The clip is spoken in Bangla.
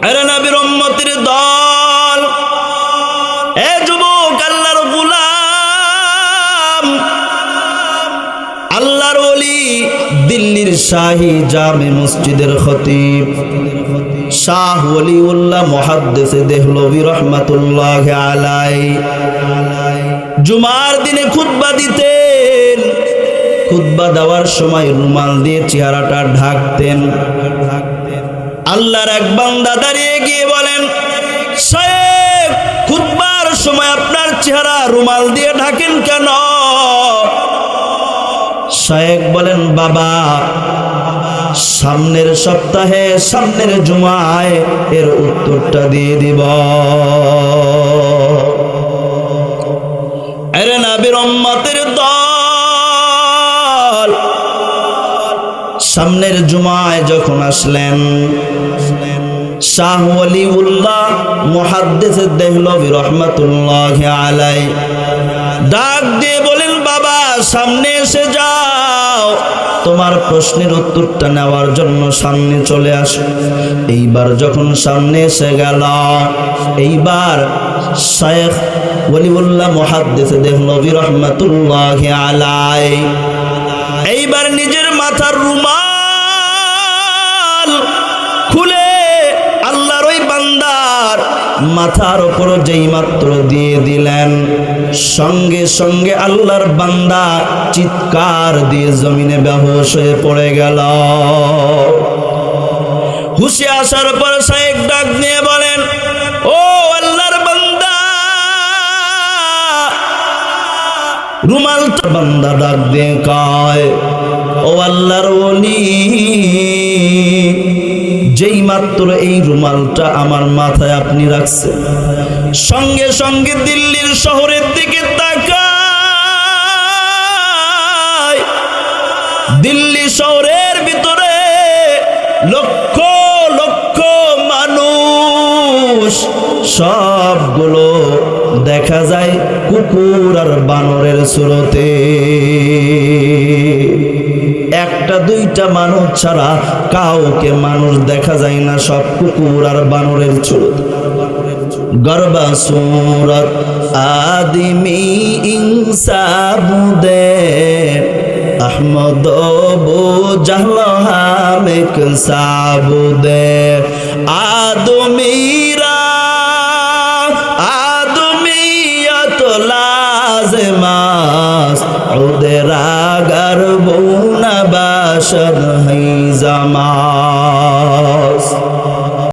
আরে দল। এ যুবক, আল্লাহর গুলাম। আল্লাহর দিল্লির জামে মসজিদের খতিব। শাহ দেহলবি রহমাতুল্লাহ আলাই জুমার দিনে খুতবা দিতেন। খুতবা দেওয়ার সময় রুমাল দিয়ে চেহারাটা ঢাকতেন। আল্লাহর এক বান্দা দাঁড়িয়ে গিয়ে বলেন, সাহেব, খুতবার সময় আপনার চেহারা রুমাল দিয়ে ঢাকেন কেন? শায়েক বলেন, বাবা, সামনের সপ্তাহে, সামনের জুমায় এর উত্তরটা দিয়ে দিব। আরে নাবির দল সামনের জুমায় যখন আসলেন, শাহ ওলিউল্লাহ মুহাদ্দিস দেহলভি রহমাতুল্লাহ আলাই ডাক দিয়ে বলেন, বাবা, সামনে এসে যাও। তোমার প্রশ্নের উত্তরটা নেওয়ার জন্য সামনে চলে আসো। এইবার যখন সামনে এসে গেল, এইবার শেখ ওলিউল্লাহ মুহাদ্দিস দেহলভি রহমাতুল্লাহ আলাই এইবার নিজের মাথার রুমাল খুলে আল্লাহর ওই বান্দার মাথার উপর যেই মাত্র দিয়ে দিলেন, সঙ্গে সঙ্গে আল্লাহর বান্দা চিৎকার দিয়ে জমিনে বেহোশ হয়ে পড়ে গেল। হুশে আসার পর শাহেক ডাক নিয়ে বলেন, ও আল্লাহর বান্দা, রুমাল বান্দা ডাক দিয়ে কয়, ও আল্লাহর ওলি, যেই মাত্র এই রুমালটা আমার মাথায় আপনি রাখছেন, সঙ্গে সঙ্গে দিল্লির শহরের দিকে তাকায়। দিল্লি শহরের ভিতরে লক্ষ সবগুলো দেখা যায় কুকুর আর বানরের সুরতে। একটা, দুইটা মানুষ ছাড়া কাউকে মানুষ দেখা যায় না, সব কুকুর আর বানরের চুরত গর্বা সুরত আদিমি ইনসাবুদে আহমদ জাহল হামেক সাবুদে আদমি লাজমাস ওদের আগার বৌনা বাসর হই জামা